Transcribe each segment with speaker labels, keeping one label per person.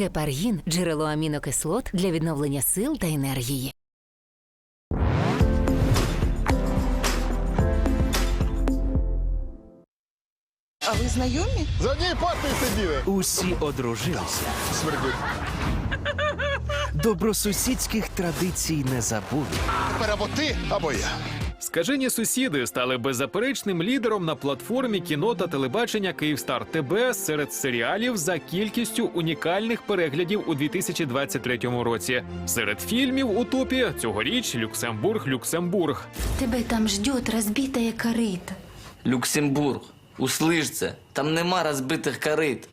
Speaker 1: Гепаргін джерело амінокислот для відновлення сил та енергії.
Speaker 2: А ви знайомі?
Speaker 3: За однією партою сиділи.
Speaker 4: Усі одружилися.
Speaker 3: Смердить.
Speaker 4: Добросусідських традицій не забули.
Speaker 3: Тепер або ти, або я.
Speaker 5: Скажені сусіди стали беззаперечним лідером на платформі кіно та телебачення Київстар ТБ серед серіалів за кількістю унікальних переглядів у 2023 році. Серед фільмів у топі цьогоріч Люксембург, Люксембург.
Speaker 6: Тебе там ждет разбитая корыто.
Speaker 7: Люксембург, услиш це, там нема розбитих корит.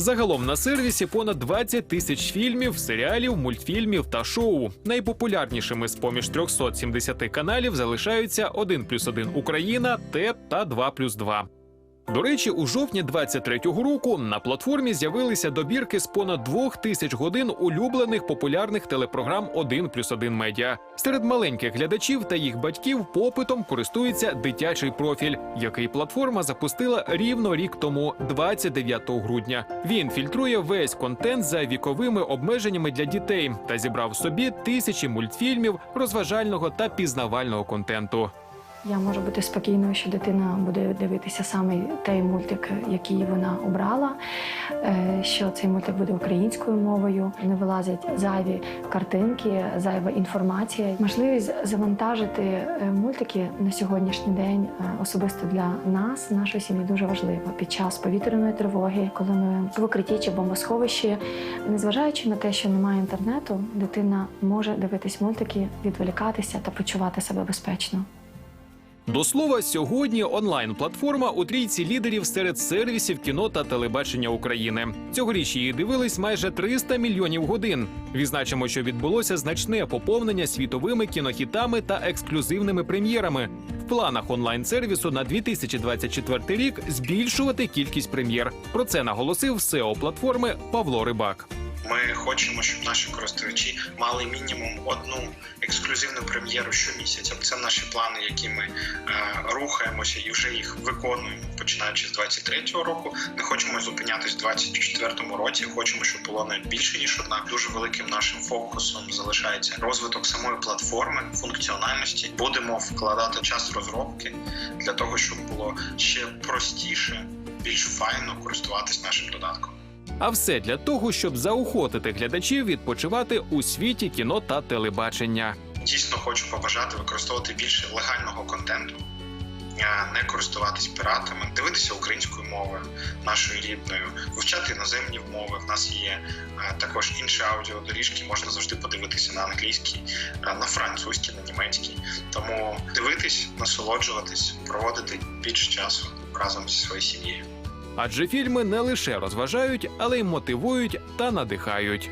Speaker 5: Загалом на сервісі понад 20 тисяч фільмів, серіалів, мультфільмів та шоу. Найпопулярнішими з поміж 370 каналів залишаються 1 плюс 1 Україна, ТЕТ та 2 плюс 2. До речі, у жовтні 23-го року на платформі з'явилися добірки з понад двох тисяч годин улюблених популярних телепрограм 1 плюс 1 медіа. Серед маленьких глядачів та їх батьків попитом користується дитячий профіль, який платформа запустила рівно рік тому, 29 грудня. Він фільтрує весь контент за віковими обмеженнями для дітей та зібрав собі тисячі мультфільмів, розважального та пізнавального контенту.
Speaker 8: Я можу бути спокійною, що дитина буде дивитися саме той мультик, який вона обрала, е, що цей мультик буде українською мовою. Не вилазять зайві картинки, зайва інформація. Можливість завантажити е, мультики на сьогоднішній день е, особисто для нас, нашої сім'ї, дуже важливо під час повітряної тривоги, коли ми в укритті чи бомбосховищі, незважаючи на те, що немає інтернету, дитина може дивитись мультики, відволікатися та почувати себе безпечно.
Speaker 5: До слова, сьогодні онлайн-платформа у трійці лідерів серед сервісів кіно та телебачення України. Цьогоріч її дивились майже 300 мільйонів годин. Відзначимо, що відбулося значне поповнення світовими кінохітами та ексклюзивними прем'єрами. В планах онлайн-сервісу на 2024 рік збільшувати кількість прем'єр. Про це наголосив SEO платформи Павло Рибак.
Speaker 9: Ми хочемо, щоб наші користувачі мали мінімум одну ексклюзивну прем'єру щомісяця. Це наші плани, які ми е, рухаємося і вже їх виконуємо починаючи з 23-го року. Не хочемо зупинятись в 24-му році. Хочемо, щоб було навіть більше ніж одна. Дуже великим нашим фокусом залишається розвиток самої платформи, функціональності. Будемо вкладати час розробки для того, щоб було ще простіше, більш файно користуватись нашим додатком.
Speaker 5: А все для того, щоб заохотити глядачів відпочивати у світі кіно та телебачення.
Speaker 9: Дійсно хочу побажати використовувати більше легального контенту, не користуватись піратами, дивитися українською мовою нашою рідною, вивчати іноземні мови. В нас є е, також інші аудіодоріжки, можна завжди подивитися на англійській, е, на французькій, на німецькій. Тому дивитись, насолоджуватись, проводити більше часу разом зі своєю сім'єю.
Speaker 5: Адже фільми не лише розважають, але й мотивують та надихають.